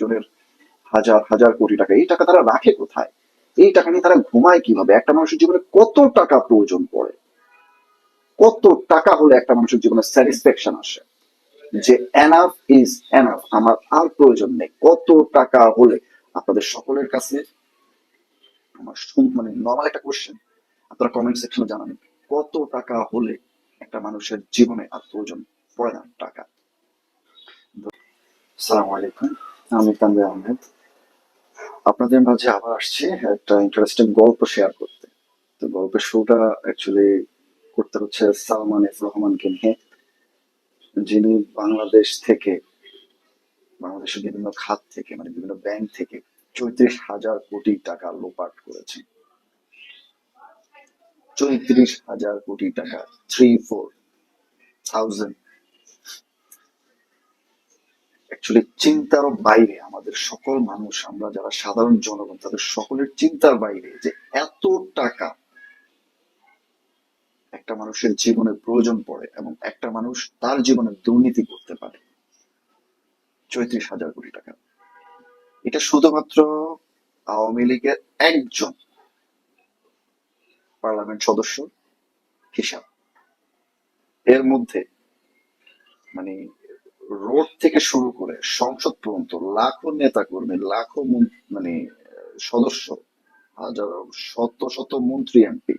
জনের হাজার হাজার কোটি টাকা, এই টাকা তারা রাখে কোথায়? এই টাকা নিয়ে তারা ঘুমায় কীভাবে? একটা মানুষের জীবনে কত টাকা প্রয়োজন পড়ে? কত টাকা হলে একটা মানুষের জীবনে স্যাটিসফ্যাকশন আসে? যে এনাফ ইজ এনাফ আমার আর প্রয়োজন নেই। কত টাকা হলে? আপনাদের সকলের কাছে আমার মানে নর্মাল একটা কোশ্চেন আপনারা কমেন্ট সেকশনে জানাবেন কত টাকা হলে একটা মানুষের জীবনে আর প্রয়োজন পড়ে না টাকা? সালাম আলাইকুম। আমি তানভীর আহমেদ। আপনাদের মাঝে আবার আসছি একটা ইন্টারেস্টিং গল্প শেয়ার করতে। তো গল্পের শুরুটা অ্যাকচুয়ালি করতে হচ্ছে সালমান এফ রহমানকে নিয়ে, যিনি বাংলাদেশ থেকে, বাংলাদেশের বিভিন্ন খাত থেকে মানে বিভিন্ন ব্যাংক থেকে চৌত্রিশ হাজার কোটি টাকা লোপাট করেছেন। চৌত্রিশ হাজার কোটি টাকা থ্রি ফোর থাউজেন্ড অ্যাকচুয়ালি চিন্তার বাইরে আমাদের সকল মানুষ, আমরা যারা সাধারণ জনগণ, তাদের সকলের চিন্তার বাইরে যে এত টাকা একটা মানুষের জীবনে প্রয়োজন পড়ে এবং একটা মানুষ তার জীবনে দুর্নীতি করতে পারে। চৌত্রিশ হাজার কোটি টাকা। এটা শুধুমাত্র আওয়ামী লীগের একজন পার্লামেন্ট সদস্য, হিসাব। এর মধ্যে মানে রোড থেকে শুরু করে সংসদ পর্যন্ত লাখো নেতা কর্মী লাখো মানে সদস্য, হাজার শত শত মন্ত্রী, এমপি,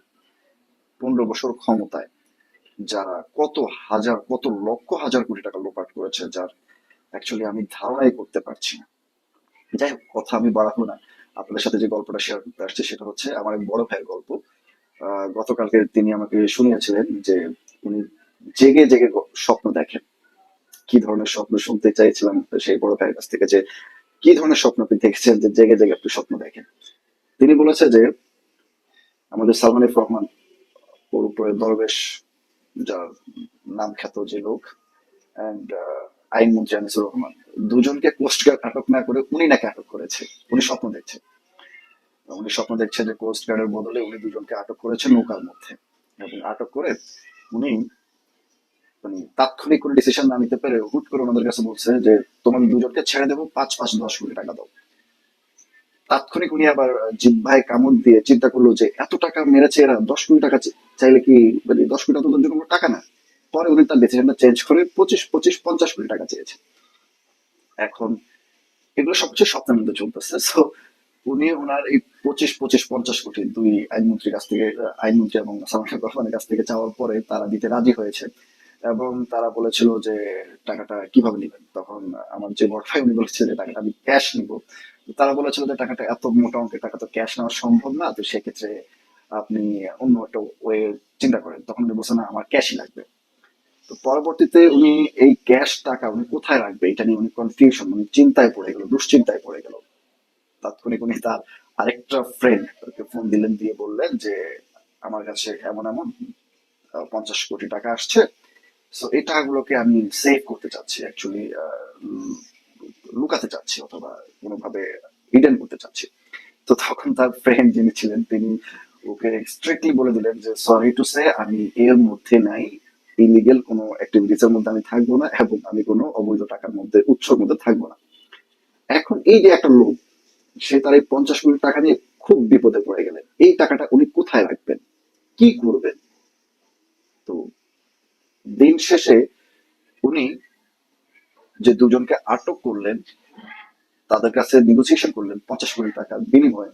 পনেরো বছর ক্ষমতায়, যারা কত হাজার, কত লক্ষ হাজার কোটি টাকা লোপাট করেছে, যার অ্যাকচুয়ালি আমি ধারণাই করতে পারছি না। যাই হোক, কথা আমি বাড়াবো না। আপনাদের সাথে যে গল্পটা শেয়ার করতে আসছে, সেটা হচ্ছে আমার এক বড় ভাইয়ের গল্প। গতকালকে তিনি আমাকে শুনিয়েছিলেন যে উনি জেগে জেগে স্বপ্ন দেখেন। কি ধরনের স্বপ্ন শুনতে চাইছিলাম সেই বড় ভাইয়ের কাছ থেকে যে, কি ধরনের স্বপ্ন আপনি দেখেছেন যে জেগে জেগে আপনি স্বপ্ন দেখেন? তিনি বলেছে যে, আমাদের সালমান এফ রহমান ওর উপরে দরবেশ, যার নাম খ্যাত যে লোক অ্যান্ড আইনমন্ত্রী আনিসুর রহমান, দুজনকে কোস্ট গার্ড আটক না করে উনি নাকি আটক করেছে, উনি স্বপ্ন দেখছে। উনি স্বপ্ন দেখছে যে কোস্ট গার্ডের বদলে উনি দুজনকে আটক করেছে নৌকার মধ্যে। এবং আটক করে উনি মানে তাৎক্ষণিক কোনো ডিসিশন না নিতে পেরে হুট করে কাছে বলছে যে তোমাদের দুজনকে ছেড়ে দেবো, পাঁচ পাঁচ, দশ কোটি টাকা দাও। তাৎক্ষণিক উনি আবার কামড় দিয়ে চিন্তা করল যে, এত টাকা মেরেছে এরা, দশ কোটি টাকা চাইলে কি মানে দশ কোটি টাকা কোনো টাকা না? পরে উনি তার ডিসিশনটা চেঞ্জ করে পঁচিশ পঁচিশ, পঞ্চাশ কোটি টাকা চেয়েছে। এখন এগুলো সবচেয়ে স্বপ্নের মধ্যে চলতেছে। সো উনি ওনার এই পঁচিশ পঁচিশ, পঞ্চাশ কোটি দুই আইনমন্ত্রীর কাছ থেকে, আইনমন্ত্রী এবং রহমানের কাছ থেকে চাওয়ার পরে তারা দিতে রাজি হয়েছে। এবং তারা বলেছিল যে টাকাটা কীভাবে নেবেন? তখন আমার যে বড় ভাই, উনি বলেছে যে টাকাটা আমি ক্যাশ নিব। তারা বলেছিল যে টাকাটা এত মোটা অঙ্কের, টাকা তো ক্যাশ নেওয়া সম্ভব না। তো সেক্ষেত্রে আপনি অন্য একটা ওয়ে চিন্তা করেন। তখন উনি বলছে, না, আমার ক্যাশই লাগবে। তো পরবর্তীতে উনি এই ক্যাশ টাকা উনি কোথায় রাখবে, এটা নিয়ে উনি কনফিউশন মানে চিন্তায় পড়ে গেল, দুশ্চিন্তায় পড়ে গেল। তাৎক্ষণিক উনি তার আরেকটা ফ্রেন্ড ফোন দিলেন, দিয়ে বললেন যে, আমার কাছে এমন এমন পঞ্চাশ কোটি টাকা আসছে সো এই আমি সেভ করতে চাচ্ছি অ্যাকচুয়ালি লুকাতে চাচ্ছি অথবা কোনোভাবে হিডেন করতে চাচ্ছি। তো তখন তার ফ্রেন্ড যিনি ছিলেন, তিনি ওকে স্ট্রিক্টলি বলে দিলেন যে সরি টু সে আমি এর মধ্যে নাই। ইলিগেল কোনো অ্যাক্টিভিটিস এর মধ্যে আমি থাকব না এবং আমি কোনো অবৈধ টাকার মধ্যে, উৎসর মধ্যে থাকব না। এখন এই যে একটা লোক, সে তার এই পঞ্চাশ কোটি টাকা নিয়ে খুব বিপদে পড়ে গেলেন। এই টাকাটা উনি কোথায় রাখবেন? কি করবেন? তো দিন শেষে উনি যে দুজনকে আটক করলেন, তাদের কাছে নেগোসিয়েশন করলেন পঞ্চাশ কোটি টাকা বিনিময়ে।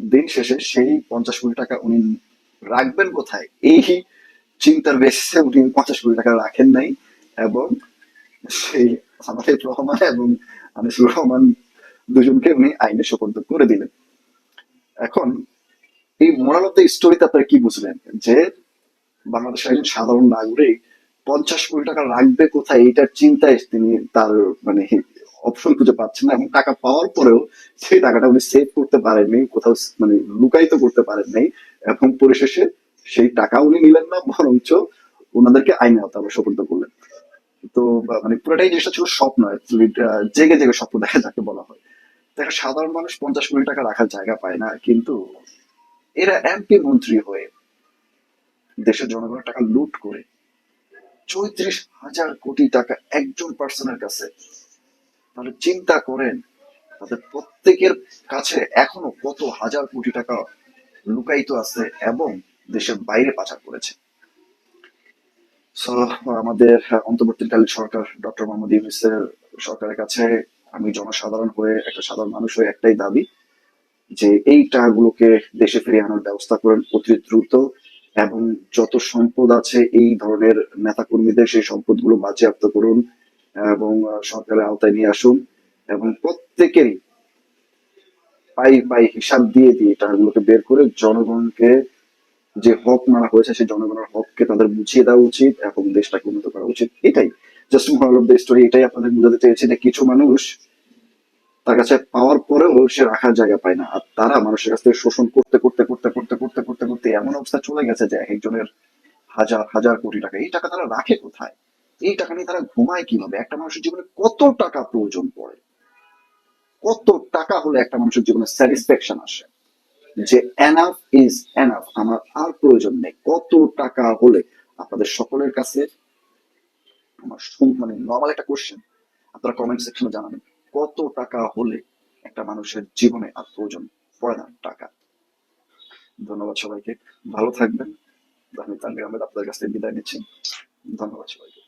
দিন শেষে সেই পঞ্চাশ কোটি টাকা উনি রাখবেন কোথায়? এই চিন্তার বেসিসে উনি পঞ্চাশ কোটি টাকা রাখেন নাই এবং সেই আমাদের রহমান এবং আনিসুর রহমান দুজনকে উনি আইনে সোপর্দ করে দিলেন। এখন এই মোরাল অফ দ্য স্টোরিতে আপনারা কি বুঝলেন? যে বাংলাদেশের একজন সাধারণ নাগরিক পঞ্চাশ কোটি টাকা রাখবে কোথায়, এইটার চিন্তায় তিনি তার মানে অপশন খুঁজে পাচ্ছেন না এবং টাকা পাওয়ার পরেও সেই টাকাটা উনি সেভ করতে পারেননি, কোথাও মানে লুকায়িত করতে পারেননি এবং পরিশেষে সেই টাকা উনি নিলেন না, বরঞ্চ ওনাদেরকে আইনে আওতায় সোপর্দ করলেন। তো মানে পুরোটাই জিনিসটা ছিল স্বপ্ন জেগে জেগে স্বপ্ন দেখা যাকে বলা হয়। দেখা, সাধারণ মানুষ পঞ্চাশ কোটি টাকা রাখার জায়গা পায় না, কিন্তু এরা এমপি মন্ত্রী হয়ে দেশের জনগণের টাকা লুট করে চৌত্রিশ হাজার কোটি টাকা একজন পার্সনের কাছে। তাহলে চিন্তা করেন, তাদের প্রত্যেকের কাছে এখনও কত হাজার কোটি টাকা লুকায়িত আছে এবং দেশের বাইরে পাচার করেছে। আমাদের অন্তর্বর্তীকালীন সরকার ডক্টর মোহাম্মদ ইউনুসের সরকারের কাছে আমি জনসাধারণ হয়ে, একটা সাধারণ মানুষ হয়ে একটাই দাবি যে এই টাকাগুলোকে দেশে ফিরিয়ে আনার ব্যবস্থা করেন অতি দ্রুত। এবং যত সম্পদ আছে এই ধরনের নেতাকর্মীদের সেই সম্পদগুলো বাজেয়াপ্ত করুন এবং সরকারের আওতায় নিয়ে আসুন এবং প্রত্যেকেরই পাই পাই হিসাব দিয়ে দিয়ে টাকাগুলোকে বের করে জনগণকে যে হক মারা হয়েছে, সেই জনগণের হককে তাদের বুঝিয়ে দেওয়া উচিত এবং দেশটাকে উন্নত করা উচিত। এটাই just moral of the story এটাই আপনাদের বোঝাতে চেয়েছি যে কিছু মানুষ তার কাছে পাওয়ার পরেও সে রাখার জায়গা পায় না। আর তারা মানুষের কাছ থেকে শোষণ করতে করতে করতে করতে করতে করতে করতে এমন অবস্থা চলে গেছে যে একজনের হাজার হাজার কোটি টাকা। এই টাকা তারা রাখে কোথায়? এই টাকা নিয়ে তারা ঘুমায় কীভাবে? একটা মানুষের জীবনে কত টাকা প্রয়োজন পড়ে? কত টাকা হলে একটা মানুষের জীবনে স্যাটিসফ্যাকশন আসে? যে এনাফ ইজ এনাফ আমার আর প্রয়োজন নেই। কত টাকা হলে আপনাদের সকলের কাছে, আমার মানে নর্মাল একটা কোশ্চেন আপনারা কমেন্ট সেকশনে জানাবেন। কত টাকা হলে একটা মানুষের জীবনে আর প্রয়োজন পড়ে না টাকা? ধন্যবাদ সবাইকে। ভালো থাকবেন। আমি তানভীর আহমেদ আপনাদের কাছ থেকে বিদায় নিচ্ছি। ধন্যবাদ সবাইকে।